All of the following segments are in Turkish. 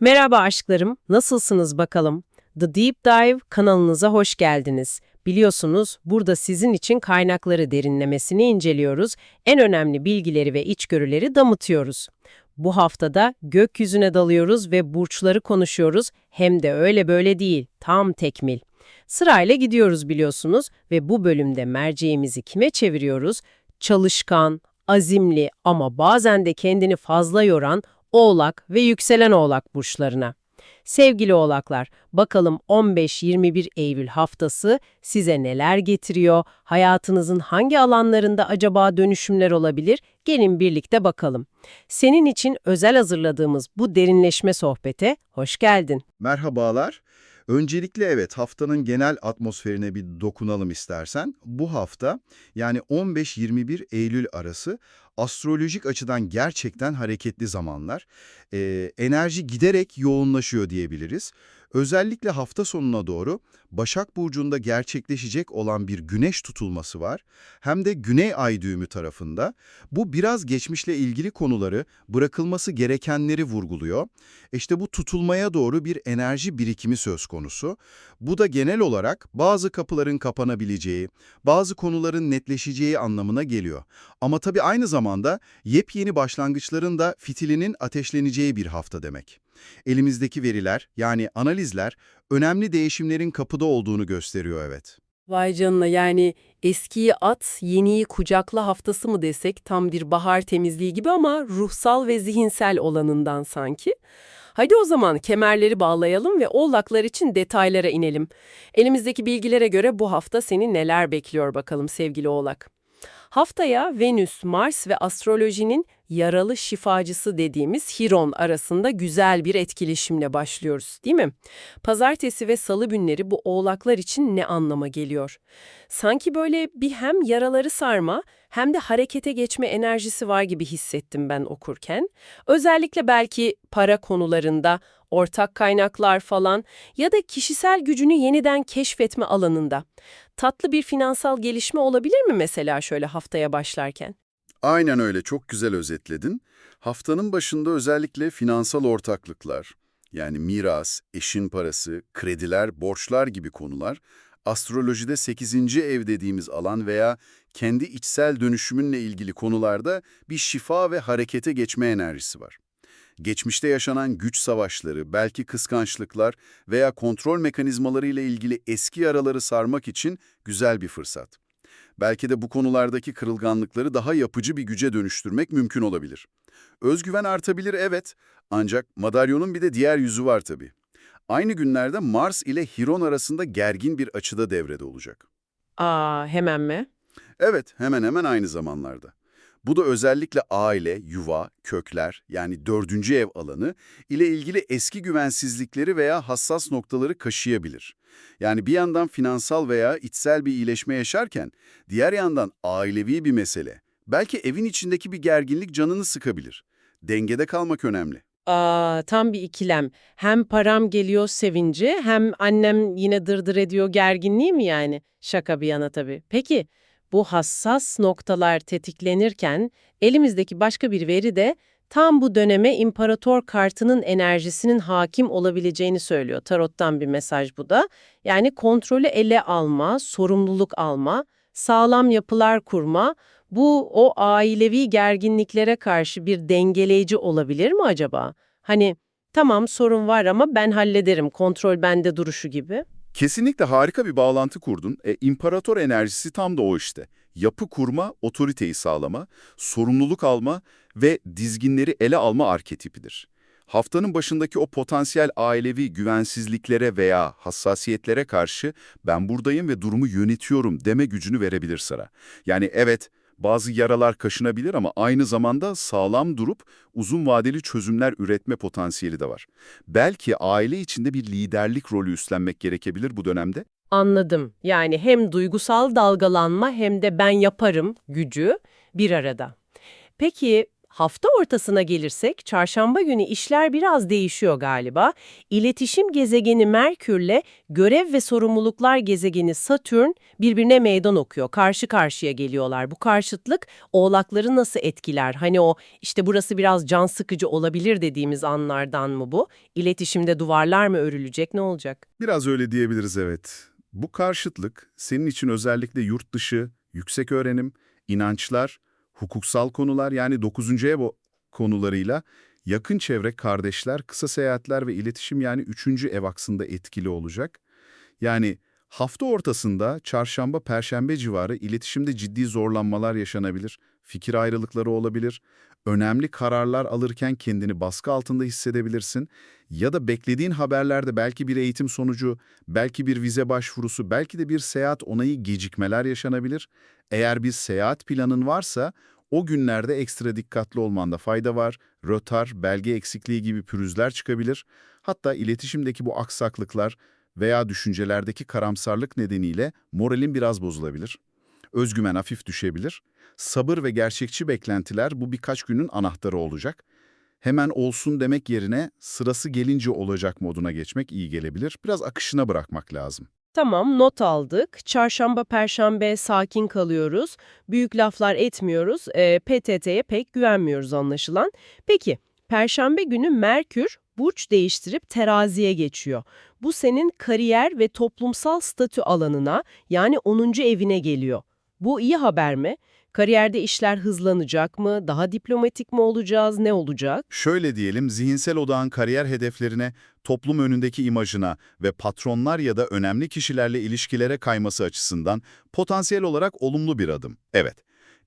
Merhaba aşklarım, nasılsınız bakalım? The Deep Dive kanalınıza hoş geldiniz. Biliyorsunuz burada sizin için kaynakları derinlemesini inceliyoruz, en önemli bilgileri ve içgörüleri damıtıyoruz. Bu haftada gökyüzüne dalıyoruz ve burçları konuşuyoruz, hem de öyle böyle değil, tam tekmil. Sırayla gidiyoruz biliyorsunuz ve bu bölümde merceğimizi kime çeviriyoruz? Çalışkan, azimli ama bazen de kendini fazla yoran Oğlak ve yükselen Oğlak burçlarına. Sevgili Oğlaklar, bakalım 15-21 Eylül haftası size neler getiriyor? Hayatınızın hangi alanlarında acaba dönüşümler olabilir? Gelin birlikte bakalım. Senin için özel hazırladığımız bu derinleşme sohbete hoş geldin. Merhabalar. Öncelikle evet haftanın genel atmosferine bir dokunalım istersen. Bu hafta yani 15-21 Eylül arası astrolojik açıdan gerçekten hareketli zamanlar. Ee, enerji giderek yoğunlaşıyor diyebiliriz. Özellikle hafta sonuna doğru Başak Burcu'nda gerçekleşecek olan bir güneş tutulması var. Hem de Güney Ay düğümü tarafında. Bu biraz geçmişle ilgili konuları, bırakılması gerekenleri vurguluyor. İşte bu tutulmaya doğru bir enerji birikimi söz konusu. Bu da genel olarak bazı kapıların kapanabileceği, bazı konuların netleşeceği anlamına geliyor. Ama tabii aynı zamanda yepyeni başlangıçların da fitilinin ateşleneceği bir hafta demek. Elimizdeki veriler yani analizler önemli değişimlerin kapıda olduğunu gösteriyor evet. Vay canına yani eskiyi at, yeniyi kucakla haftası mı desek tam bir bahar temizliği gibi ama ruhsal ve zihinsel olanından sanki. Hadi o zaman kemerleri bağlayalım ve oğlaklar için detaylara inelim. Elimizdeki bilgilere göre bu hafta seni neler bekliyor bakalım sevgili oğlak. Haftaya Venüs, Mars ve astrolojinin yaralı şifacısı dediğimiz Hiron arasında güzel bir etkileşimle başlıyoruz değil mi? Pazartesi ve salı günleri bu oğlaklar için ne anlama geliyor? Sanki böyle bir hem yaraları sarma hem de harekete geçme enerjisi var gibi hissettim ben okurken. Özellikle belki para konularında, ortak kaynaklar falan ya da kişisel gücünü yeniden keşfetme alanında. Tatlı bir finansal gelişme olabilir mi mesela şöyle haftaya başlarken? Aynen öyle, çok güzel özetledin. Haftanın başında özellikle finansal ortaklıklar, yani miras, eşin parası, krediler, borçlar gibi konular, astrolojide 8. ev dediğimiz alan veya kendi içsel dönüşümünle ilgili konularda bir şifa ve harekete geçme enerjisi var. Geçmişte yaşanan güç savaşları, belki kıskançlıklar veya kontrol mekanizmaları ile ilgili eski yaraları sarmak için güzel bir fırsat. Belki de bu konulardaki kırılganlıkları daha yapıcı bir güce dönüştürmek mümkün olabilir. Özgüven artabilir evet, ancak madalyonun bir de diğer yüzü var tabii. Aynı günlerde Mars ile Hiron arasında gergin bir açıda devrede olacak. Aa hemen mi? Evet, hemen hemen aynı zamanlarda. Bu da özellikle aile, yuva, kökler yani dördüncü ev alanı ile ilgili eski güvensizlikleri veya hassas noktaları kaşıyabilir. Yani bir yandan finansal veya içsel bir iyileşme yaşarken diğer yandan ailevi bir mesele. Belki evin içindeki bir gerginlik canını sıkabilir. Dengede kalmak önemli. Aa, tam bir ikilem. Hem param geliyor sevinci hem annem yine dırdır ediyor gerginliği mi yani? Şaka bir yana tabii. Peki bu hassas noktalar tetiklenirken elimizdeki başka bir veri de tam bu döneme imparator kartının enerjisinin hakim olabileceğini söylüyor. Tarottan bir mesaj bu da. Yani kontrolü ele alma, sorumluluk alma, sağlam yapılar kurma, bu o ailevi gerginliklere karşı bir dengeleyici olabilir mi acaba? Hani tamam sorun var ama ben hallederim, kontrol bende duruşu gibi. Kesinlikle harika bir bağlantı kurdun. E, imparator enerjisi tam da o işte. Yapı kurma, otoriteyi sağlama, sorumluluk alma ve dizginleri ele alma arketipidir. Haftanın başındaki o potansiyel ailevi güvensizliklere veya hassasiyetlere karşı ben buradayım ve durumu yönetiyorum deme gücünü verebilir sana. Yani evet, bazı yaralar kaşınabilir ama aynı zamanda sağlam durup uzun vadeli çözümler üretme potansiyeli de var. Belki aile içinde bir liderlik rolü üstlenmek gerekebilir bu dönemde. Anladım. Yani hem duygusal dalgalanma hem de ben yaparım gücü bir arada. Peki Hafta ortasına gelirsek çarşamba günü işler biraz değişiyor galiba. İletişim gezegeni Merkür'le görev ve sorumluluklar gezegeni Satürn birbirine meydan okuyor. Karşı karşıya geliyorlar. Bu karşıtlık oğlakları nasıl etkiler? Hani o işte burası biraz can sıkıcı olabilir dediğimiz anlardan mı bu? İletişimde duvarlar mı örülecek ne olacak? Biraz öyle diyebiliriz evet. Bu karşıtlık senin için özellikle yurt dışı, yüksek öğrenim, inançlar, hukuksal konular yani 9. ev konularıyla yakın çevre, kardeşler, kısa seyahatler ve iletişim yani 3. ev aksında etkili olacak. Yani hafta ortasında çarşamba, perşembe civarı iletişimde ciddi zorlanmalar yaşanabilir, fikir ayrılıkları olabilir, önemli kararlar alırken kendini baskı altında hissedebilirsin ya da beklediğin haberlerde belki bir eğitim sonucu, belki bir vize başvurusu, belki de bir seyahat onayı gecikmeler yaşanabilir. Eğer bir seyahat planın varsa o günlerde ekstra dikkatli olmanda fayda var. Rötar, belge eksikliği gibi pürüzler çıkabilir. Hatta iletişimdeki bu aksaklıklar veya düşüncelerdeki karamsarlık nedeniyle moralin biraz bozulabilir. Özgüven hafif düşebilir. Sabır ve gerçekçi beklentiler bu birkaç günün anahtarı olacak. Hemen olsun demek yerine sırası gelince olacak moduna geçmek iyi gelebilir. Biraz akışına bırakmak lazım. Tamam, not aldık. Çarşamba, perşembe sakin kalıyoruz. Büyük laflar etmiyoruz. E, PTT'ye pek güvenmiyoruz anlaşılan. Peki, perşembe günü Merkür burç değiştirip teraziye geçiyor. Bu senin kariyer ve toplumsal statü alanına yani 10. evine geliyor. Bu iyi haber mi? Kariyerde işler hızlanacak mı? Daha diplomatik mi olacağız? Ne olacak? Şöyle diyelim, zihinsel odağın kariyer hedeflerine, toplum önündeki imajına ve patronlar ya da önemli kişilerle ilişkilere kayması açısından potansiyel olarak olumlu bir adım. Evet,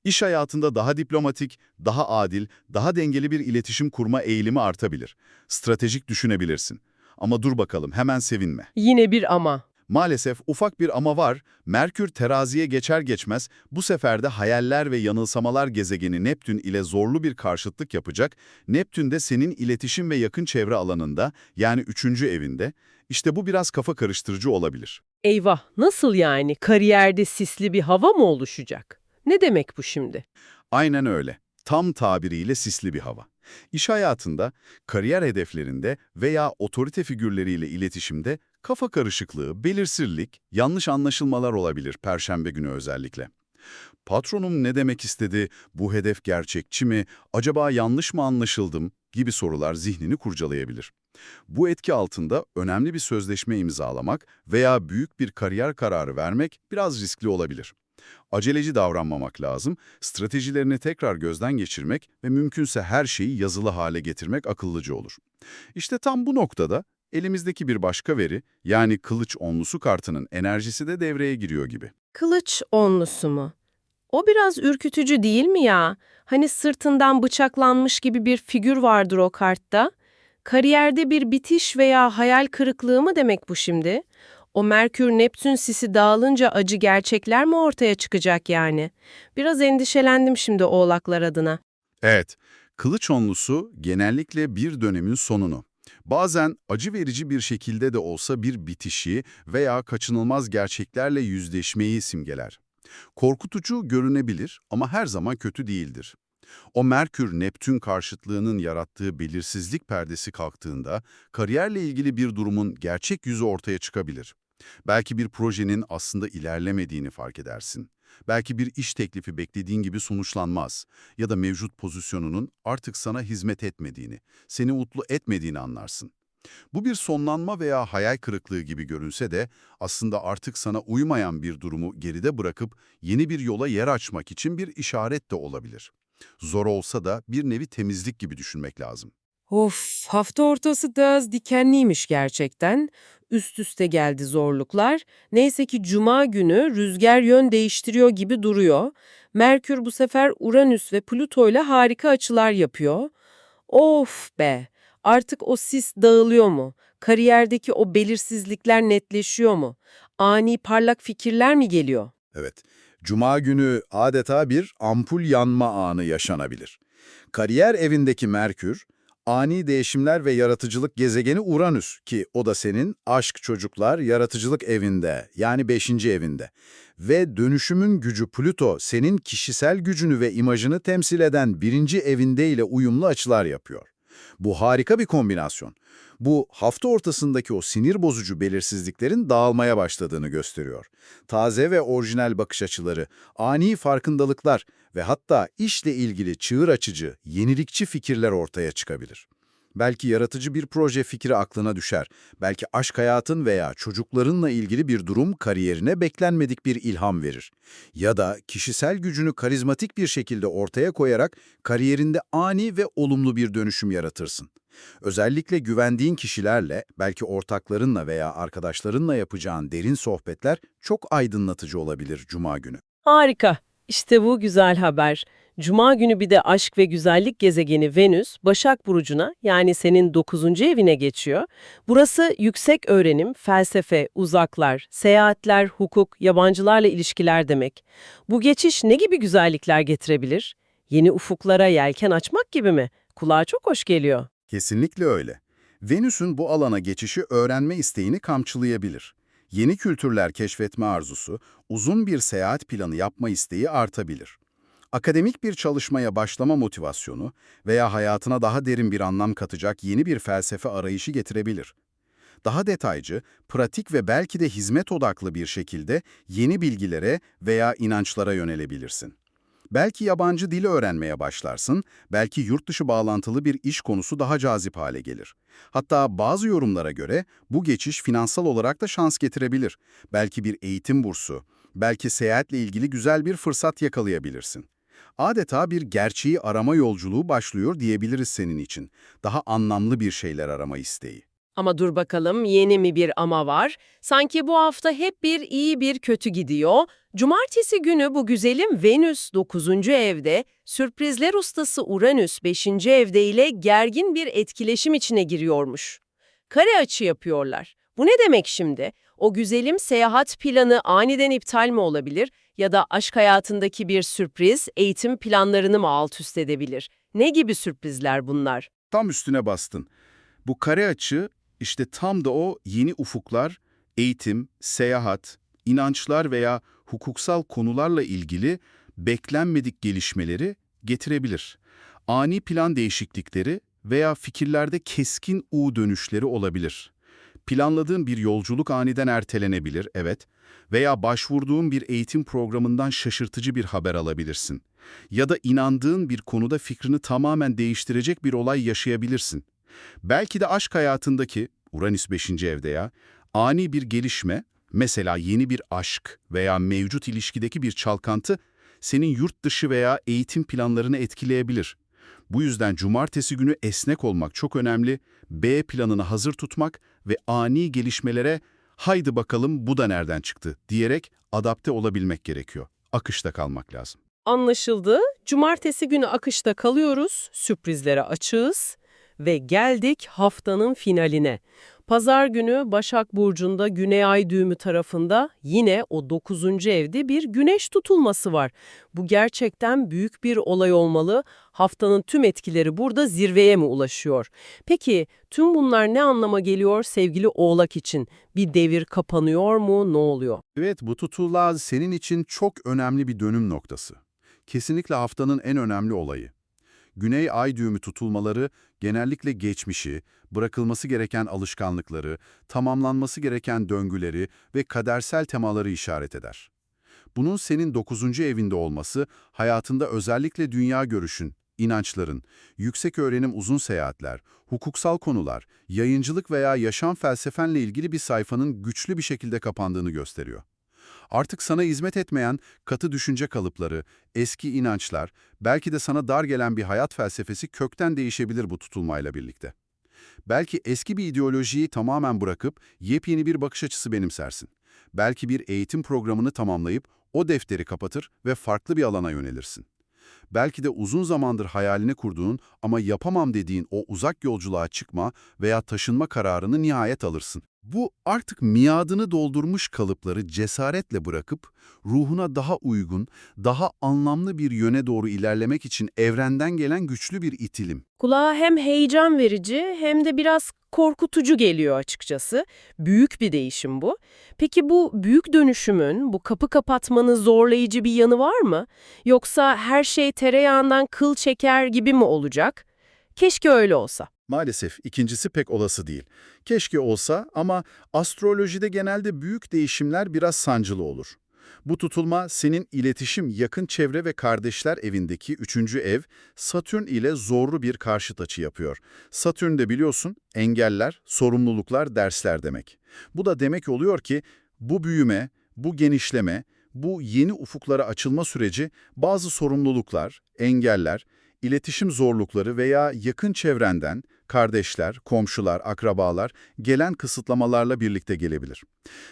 iş hayatında daha diplomatik, daha adil, daha dengeli bir iletişim kurma eğilimi artabilir. Stratejik düşünebilirsin. Ama dur bakalım, hemen sevinme. Yine bir ama. Maalesef ufak bir ama var. Merkür teraziye geçer geçmez bu sefer de hayaller ve yanılsamalar gezegeni Neptün ile zorlu bir karşıtlık yapacak. Neptün de senin iletişim ve yakın çevre alanında yani üçüncü evinde. İşte bu biraz kafa karıştırıcı olabilir. Eyvah, nasıl yani? Kariyerde sisli bir hava mı oluşacak? Ne demek bu şimdi? Aynen öyle. Tam tabiriyle sisli bir hava. İş hayatında, kariyer hedeflerinde veya otorite figürleriyle iletişimde kafa karışıklığı, belirsizlik, yanlış anlaşılmalar olabilir perşembe günü özellikle. Patronum ne demek istedi, bu hedef gerçekçi mi, acaba yanlış mı anlaşıldım gibi sorular zihnini kurcalayabilir. Bu etki altında önemli bir sözleşme imzalamak veya büyük bir kariyer kararı vermek biraz riskli olabilir. Aceleci davranmamak lazım, stratejilerini tekrar gözden geçirmek ve mümkünse her şeyi yazılı hale getirmek akıllıca olur. İşte tam bu noktada elimizdeki bir başka veri, yani kılıç onlusu kartının enerjisi de devreye giriyor gibi. Kılıç onlusu mu? O biraz ürkütücü değil mi ya? Hani sırtından bıçaklanmış gibi bir figür vardır o kartta. Kariyerde bir bitiş veya hayal kırıklığı mı demek bu şimdi? O Merkür-Neptün sisi dağılınca acı gerçekler mi ortaya çıkacak yani? Biraz endişelendim şimdi oğlaklar adına. Evet, kılıç onlusu genellikle bir dönemin sonunu. Bazen acı verici bir şekilde de olsa bir bitişi veya kaçınılmaz gerçeklerle yüzleşmeyi simgeler. Korkutucu görünebilir ama her zaman kötü değildir. O Merkür-Neptün karşıtlığının yarattığı belirsizlik perdesi kalktığında kariyerle ilgili bir durumun gerçek yüzü ortaya çıkabilir. Belki bir projenin aslında ilerlemediğini fark edersin. Belki bir iş teklifi beklediğin gibi sonuçlanmaz ya da mevcut pozisyonunun artık sana hizmet etmediğini, seni mutlu etmediğini anlarsın. Bu bir sonlanma veya hayal kırıklığı gibi görünse de aslında artık sana uymayan bir durumu geride bırakıp yeni bir yola yer açmak için bir işaret de olabilir. Zor olsa da bir nevi temizlik gibi düşünmek lazım. Of, hafta ortası da dikenliymiş gerçekten. Üst üste geldi zorluklar. Neyse ki cuma günü rüzgar yön değiştiriyor gibi duruyor. Merkür bu sefer Uranüs ve Plüto ile harika açılar yapıyor. Of be! Artık o sis dağılıyor mu? Kariyerdeki o belirsizlikler netleşiyor mu? Ani parlak fikirler mi geliyor? Evet, Cuma günü adeta bir ampul yanma anı yaşanabilir. Kariyer evindeki Merkür, ani değişimler ve yaratıcılık gezegeni Uranüs ki o da senin aşk, çocuklar, yaratıcılık evinde yani 5. evinde. Ve dönüşümün gücü Plüto senin kişisel gücünü ve imajını temsil eden birinci evinde ile uyumlu açılar yapıyor. Bu harika bir kombinasyon. Bu hafta ortasındaki o sinir bozucu belirsizliklerin dağılmaya başladığını gösteriyor. Taze ve orijinal bakış açıları, ani farkındalıklar ve hatta işle ilgili çığır açıcı, yenilikçi fikirler ortaya çıkabilir. Belki yaratıcı bir proje fikri aklına düşer. Belki aşk hayatın veya çocuklarınla ilgili bir durum kariyerine beklenmedik bir ilham verir. Ya da kişisel gücünü karizmatik bir şekilde ortaya koyarak kariyerinde ani ve olumlu bir dönüşüm yaratırsın. Özellikle güvendiğin kişilerle, belki ortaklarınla veya arkadaşlarınla yapacağın derin sohbetler çok aydınlatıcı olabilir Cuma günü. Harika. İşte bu güzel haber. Cuma günü bir de aşk ve güzellik gezegeni Venüs, Başak Burcu'na yani senin 9. evine geçiyor. Burası yüksek öğrenim, felsefe, uzaklar, seyahatler, hukuk, yabancılarla ilişkiler demek. Bu geçiş ne gibi güzellikler getirebilir? Yeni ufuklara yelken açmak gibi mi? Kulağa çok hoş geliyor. Kesinlikle öyle. Venüs'ün bu alana geçişi öğrenme isteğini kamçılayabilir. Yeni kültürler keşfetme arzusu, uzun bir seyahat planı yapma isteği artabilir. Akademik bir çalışmaya başlama motivasyonu veya hayatına daha derin bir anlam katacak yeni bir felsefe arayışı getirebilir. Daha detaycı, pratik ve belki de hizmet odaklı bir şekilde yeni bilgilere veya inançlara yönelebilirsin. Belki yabancı dili öğrenmeye başlarsın, belki yurt dışı bağlantılı bir iş konusu daha cazip hale gelir. Hatta bazı yorumlara göre bu geçiş finansal olarak da şans getirebilir. Belki bir eğitim bursu, belki seyahatle ilgili güzel bir fırsat yakalayabilirsin. Adeta bir gerçeği arama yolculuğu başlıyor diyebiliriz senin için. Daha anlamlı bir şeyler arama isteği. Ama dur bakalım yeni mi bir ama var? Sanki bu hafta hep bir iyi bir kötü gidiyor. Cumartesi günü bu güzelim Venüs 9. evde, sürprizler ustası Uranüs 5. evde ile gergin bir etkileşim içine giriyormuş. Kare açı yapıyorlar. Bu ne demek şimdi? O güzelim seyahat planı aniden iptal mi olabilir ya da aşk hayatındaki bir sürpriz eğitim planlarını mı alt üst edebilir? Ne gibi sürprizler bunlar? Tam üstüne bastın. Bu kare açı işte tam da o yeni ufuklar, eğitim, seyahat, inançlar veya hukuksal konularla ilgili beklenmedik gelişmeleri getirebilir. Ani plan değişiklikleri veya fikirlerde keskin U dönüşleri olabilir. Planladığın bir yolculuk aniden ertelenebilir, evet. Veya başvurduğun bir eğitim programından şaşırtıcı bir haber alabilirsin. Ya da inandığın bir konuda fikrini tamamen değiştirecek bir olay yaşayabilirsin. Belki de aşk hayatındaki, Uranüs 5. evde ya, ani bir gelişme, mesela yeni bir aşk veya mevcut ilişkideki bir çalkantı, senin yurt dışı veya eğitim planlarını etkileyebilir. Bu yüzden cumartesi günü esnek olmak çok önemli, B planını hazır tutmak ve ani gelişmelere haydi bakalım bu da nereden çıktı diyerek adapte olabilmek gerekiyor. Akışta kalmak lazım. Anlaşıldı. Cumartesi günü akışta kalıyoruz, sürprizlere açığız ve geldik haftanın finaline. Pazar günü Başak Burcu'nda Güney Ay düğümü tarafında yine o 9. evde bir güneş tutulması var. Bu gerçekten büyük bir olay olmalı. Haftanın tüm etkileri burada zirveye mi ulaşıyor? Peki tüm bunlar ne anlama geliyor sevgili Oğlak için? Bir devir kapanıyor mu? Ne oluyor? Evet, bu tutulağ senin için çok önemli bir dönüm noktası. Kesinlikle haftanın en önemli olayı. Güney ay düğümü tutulmaları genellikle geçmişi, bırakılması gereken alışkanlıkları, tamamlanması gereken döngüleri ve kadersel temaları işaret eder. Bunun senin 9. evinde olması, hayatında özellikle dünya görüşün, inançların, yüksek öğrenim uzun seyahatler, hukuksal konular, yayıncılık veya yaşam felsefenle ilgili bir sayfanın güçlü bir şekilde kapandığını gösteriyor. Artık sana hizmet etmeyen katı düşünce kalıpları, eski inançlar, belki de sana dar gelen bir hayat felsefesi kökten değişebilir bu tutulmayla birlikte. Belki eski bir ideolojiyi tamamen bırakıp yepyeni bir bakış açısı benimsersin. Belki bir eğitim programını tamamlayıp o defteri kapatır ve farklı bir alana yönelirsin. Belki de uzun zamandır hayalini kurduğun ama yapamam dediğin o uzak yolculuğa çıkma veya taşınma kararını nihayet alırsın. Bu artık miadını doldurmuş kalıpları cesaretle bırakıp ruhuna daha uygun, daha anlamlı bir yöne doğru ilerlemek için evrenden gelen güçlü bir itilim. Kulağa hem heyecan verici hem de biraz korkutucu geliyor açıkçası. Büyük bir değişim bu. Peki bu büyük dönüşümün, bu kapı kapatmanın zorlayıcı bir yanı var mı? Yoksa her şey tereyağından kıl çeker gibi mi olacak? Keşke öyle olsa. Maalesef ikincisi pek olası değil. Keşke olsa ama astrolojide genelde büyük değişimler biraz sancılı olur. Bu tutulma senin iletişim, yakın çevre ve kardeşler evindeki üçüncü ev Satürn ile zorlu bir karşıt açı yapıyor. Satürn de biliyorsun engeller, sorumluluklar, dersler demek. Bu da demek oluyor ki bu büyüme, bu genişleme, bu yeni ufuklara açılma süreci bazı sorumluluklar, engeller, iletişim zorlukları veya yakın çevrenden, kardeşler, komşular, akrabalar gelen kısıtlamalarla birlikte gelebilir.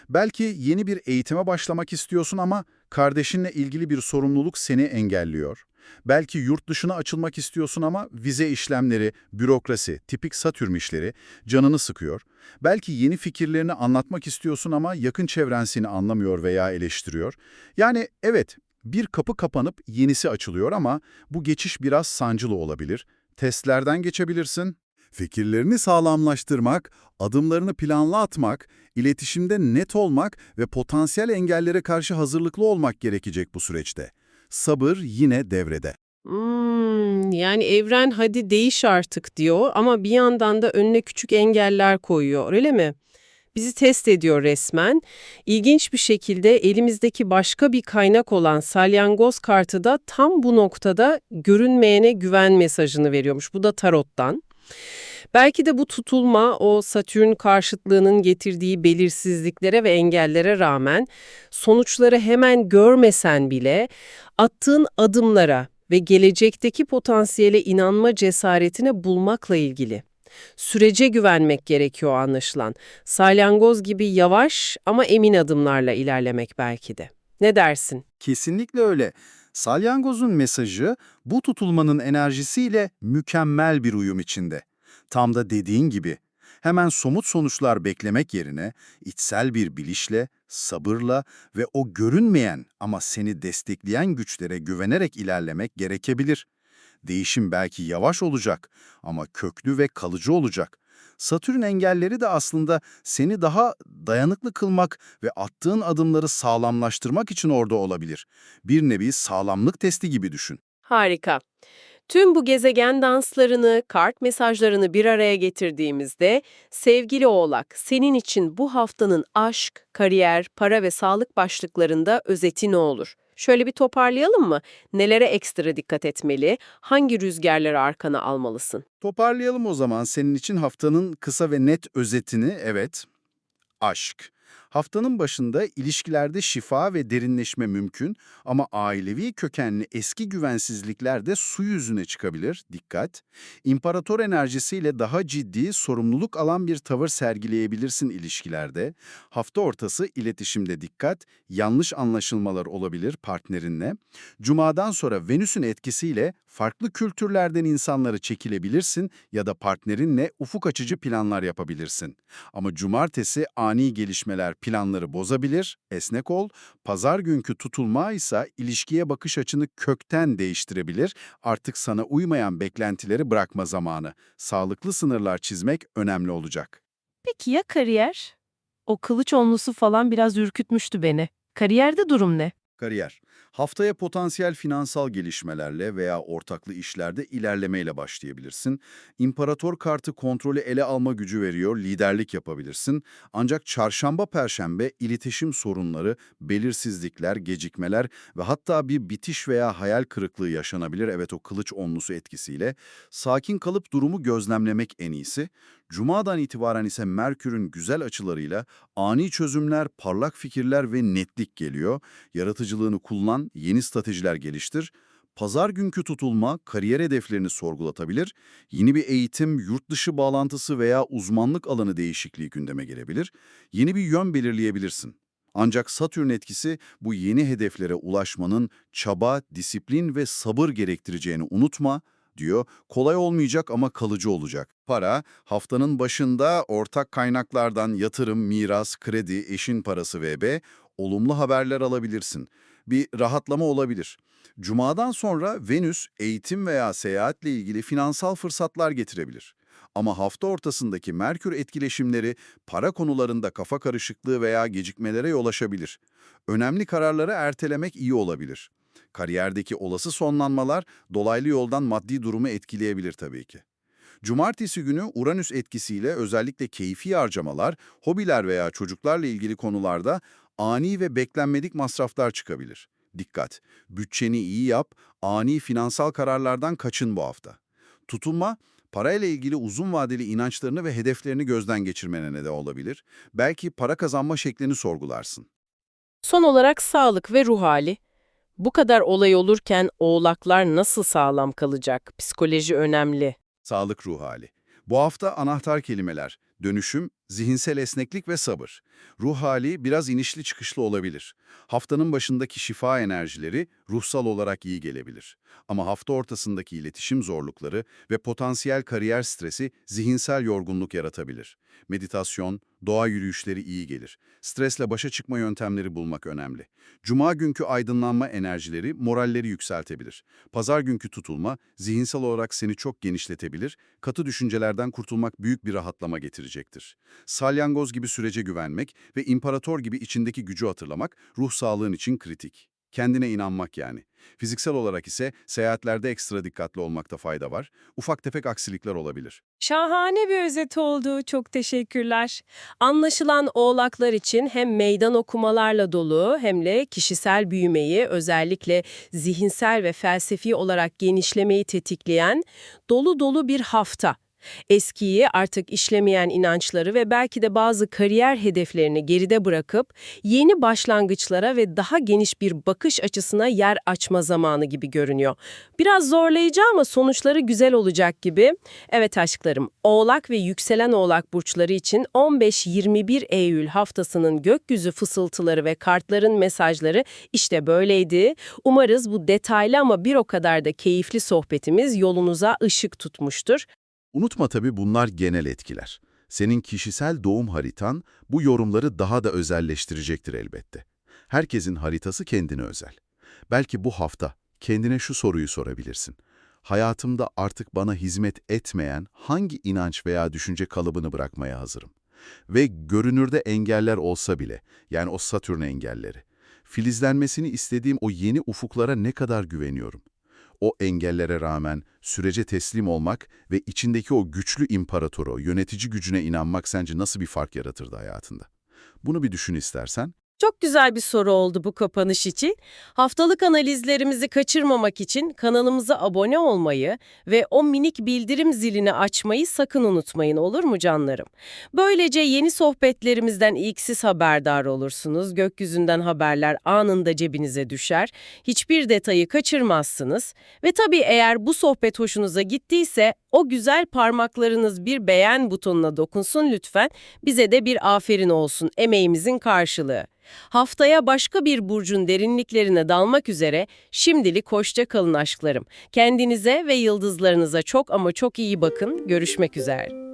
Belki yeni bir eğitime başlamak istiyorsun ama kardeşinle ilgili bir sorumluluk seni engelliyor. Belki yurt dışına açılmak istiyorsun ama vize işlemleri, bürokrasi, tipik satürn işleri canını sıkıyor. Belki yeni fikirlerini anlatmak istiyorsun ama yakın çevren seni anlamıyor veya eleştiriyor. Yani evet, bir kapı kapanıp yenisi açılıyor ama bu geçiş biraz sancılı olabilir. Testlerden geçebilirsin. Fikirlerini sağlamlaştırmak, adımlarını planlı atmak, iletişimde net olmak ve potansiyel engellere karşı hazırlıklı olmak gerekecek bu süreçte. Sabır yine devrede. Hmm, yani evren hadi değiş artık diyor ama bir yandan da önüne küçük engeller koyuyor öyle mi? Bizi test ediyor resmen. İlginç bir şekilde elimizdeki başka bir kaynak olan salyangoz kartı da tam bu noktada görünmeyene güven mesajını veriyormuş. Bu da tarottan. Belki de bu tutulma o Satürn karşıtlığının getirdiği belirsizliklere ve engellere rağmen sonuçları hemen görmesen bile attığın adımlara ve gelecekteki potansiyele inanma cesaretini bulmakla ilgili. Sürece güvenmek gerekiyor anlaşılan. Salyangoz gibi yavaş ama emin adımlarla ilerlemek belki de. Ne dersin? Kesinlikle öyle. Salyangoz'un mesajı bu tutulmanın enerjisiyle mükemmel bir uyum içinde. Tam da dediğin gibi. Hemen somut sonuçlar beklemek yerine içsel bir bilişle, sabırla ve o görünmeyen ama seni destekleyen güçlere güvenerek ilerlemek gerekebilir. Değişim belki yavaş olacak ama köklü ve kalıcı olacak. Satürn engelleri de aslında seni daha dayanıklı kılmak ve attığın adımları sağlamlaştırmak için orada olabilir. Bir nevi sağlamlık testi gibi düşün. Harika. Tüm bu gezegen danslarını, kart mesajlarını bir araya getirdiğimizde sevgili Oğlak, senin için bu haftanın aşk, kariyer, para ve sağlık başlıklarında özeti ne olur? Şöyle bir toparlayalım mı? Nelere ekstra dikkat etmeli? Hangi rüzgarları arkana almalısın? Toparlayalım o zaman senin için haftanın kısa ve net özetini. Evet, aşk. Haftanın başında ilişkilerde şifa ve derinleşme mümkün ama ailevi kökenli eski güvensizlikler de su yüzüne çıkabilir. Dikkat! İmparator enerjisiyle daha ciddi, sorumluluk alan bir tavır sergileyebilirsin ilişkilerde. Hafta ortası iletişimde dikkat, yanlış anlaşılmalar olabilir partnerinle. Cuma'dan sonra Venüs'ün etkisiyle farklı kültürlerden insanları çekilebilirsin ya da partnerinle ufuk açıcı planlar yapabilirsin. Ama cumartesi ani gelişmeler planları bozabilir, esnek ol. Pazar günkü tutulma ise ilişkiye bakış açını kökten değiştirebilir. Artık sana uymayan beklentileri bırakma zamanı. Sağlıklı sınırlar çizmek önemli olacak. Peki ya kariyer? O kılıç onlusu falan biraz ürkütmüştü beni. Kariyerde durum ne? Kariyer. Haftaya potansiyel finansal gelişmelerle veya ortaklı işlerde ilerlemeyle başlayabilirsin. İmparator kartı kontrolü ele alma gücü veriyor, liderlik yapabilirsin. Ancak çarşamba, perşembe iletişim sorunları, belirsizlikler, gecikmeler ve hatta bir bitiş veya hayal kırıklığı yaşanabilir. Evet o kılıç onlusu etkisiyle. Sakin kalıp durumu gözlemlemek en iyisi. Cuma'dan itibaren ise Merkür'ün güzel açılarıyla ani çözümler, parlak fikirler ve netlik geliyor. Yaratıcılığını kullan, yeni stratejiler geliştir. Pazar günkü tutulma kariyer hedeflerini sorgulatabilir, yeni bir eğitim, yurt dışı bağlantısı veya uzmanlık alanı değişikliği gündeme gelebilir, yeni bir yön belirleyebilirsin. Ancak Satürn etkisi bu yeni hedeflere ulaşmanın çaba, disiplin ve sabır gerektireceğini unutma, diyor. Kolay olmayacak ama kalıcı olacak. Para, haftanın başında ortak kaynaklardan yatırım, miras, kredi, eşin parası VB, olumlu haberler alabilirsin. Bir rahatlama olabilir. Cuma'dan sonra Venüs, eğitim veya seyahatle ilgili finansal fırsatlar getirebilir. Ama hafta ortasındaki Merkür etkileşimleri para konularında kafa karışıklığı veya gecikmelere yol açabilir. Önemli kararları ertelemek iyi olabilir. Kariyerdeki olası sonlanmalar dolaylı yoldan maddi durumu etkileyebilir tabii ki. Cumartesi günü Uranüs etkisiyle özellikle keyfi harcamalar, hobiler veya çocuklarla ilgili konularda ani ve beklenmedik masraflar çıkabilir. Dikkat! Bütçeni iyi yap, ani finansal kararlardan kaçın bu hafta. Tutulma, parayla ilgili uzun vadeli inançlarını ve hedeflerini gözden geçirmene neden olabilir. Belki para kazanma şeklini sorgularsın. Son olarak sağlık ve ruh hali. Bu kadar olay olurken oğlaklar nasıl sağlam kalacak? Psikoloji önemli. Sağlık ruh hali. Bu hafta anahtar kelimeler, dönüşüm, zihinsel esneklik ve sabır. Ruh hali biraz inişli çıkışlı olabilir. Haftanın başındaki şifa enerjileri ruhsal olarak iyi gelebilir. Ama hafta ortasındaki iletişim zorlukları ve potansiyel kariyer stresi zihinsel yorgunluk yaratabilir. Meditasyon, doğa yürüyüşleri iyi gelir. Stresle başa çıkma yöntemleri bulmak önemli. Cuma günkü aydınlanma enerjileri moralleri yükseltebilir. Pazar günkü tutulma zihinsel olarak seni çok genişletebilir, katı düşüncelerden kurtulmak büyük bir rahatlama getirecektir. Salyangoz gibi sürece güvenmek ve imparator gibi içindeki gücü hatırlamak ruh sağlığın için kritik. Kendine inanmak yani. Fiziksel olarak ise seyahatlerde ekstra dikkatli olmakta fayda var. Ufak tefek aksilikler olabilir. Şahane bir özet oldu. Çok teşekkürler. Anlaşılan oğlaklar için hem meydan okumalarla dolu hem de kişisel büyümeyi özellikle zihinsel ve felsefi olarak genişlemeyi tetikleyen dolu dolu bir hafta. Eskiyi artık işlemeyen inançları ve belki de bazı kariyer hedeflerini geride bırakıp yeni başlangıçlara ve daha geniş bir bakış açısına yer açma zamanı gibi görünüyor. Biraz zorlayıcı ama sonuçları güzel olacak gibi. Evet aşklarım, Oğlak ve yükselen Oğlak burçları için 15-21 Eylül haftasının gökyüzü fısıltıları ve kartların mesajları işte böyleydi. Umarız bu detaylı ama bir o kadar da keyifli sohbetimiz yolunuza ışık tutmuştur. Unutma tabii bunlar genel etkiler. Senin kişisel doğum haritan bu yorumları daha da özelleştirecektir elbette. Herkesin haritası kendine özel. Belki bu hafta kendine şu soruyu sorabilirsin. Hayatımda artık bana hizmet etmeyen hangi inanç veya düşünce kalıbını bırakmaya hazırım? Ve görünürde engeller olsa bile, yani o Satürn engelleri, filizlenmesini istediğim o yeni ufuklara ne kadar güveniyorum? O engellere rağmen sürece teslim olmak ve içindeki o güçlü imparatoru, yönetici gücüne inanmak sence nasıl bir fark yaratırdı hayatında? Bunu bir düşün istersen. Çok güzel bir soru oldu bu kapanış için. Haftalık analizlerimizi kaçırmamak için kanalımıza abone olmayı ve o minik bildirim zilini açmayı sakın unutmayın olur mu canlarım? Böylece yeni sohbetlerimizden ilk siz haberdar olursunuz. Gökyüzünden haberler anında cebinize düşer. Hiçbir detayı kaçırmazsınız. Ve tabii eğer bu sohbet hoşunuza gittiyse o güzel parmaklarınız bir beğen butonuna dokunsun lütfen. Bize de bir aferin olsun emeğimizin karşılığı. Haftaya başka bir burcun derinliklerine dalmak üzere şimdilik hoşça kalın aşklarım. Kendinize ve yıldızlarınıza çok ama çok iyi bakın. Görüşmek üzere.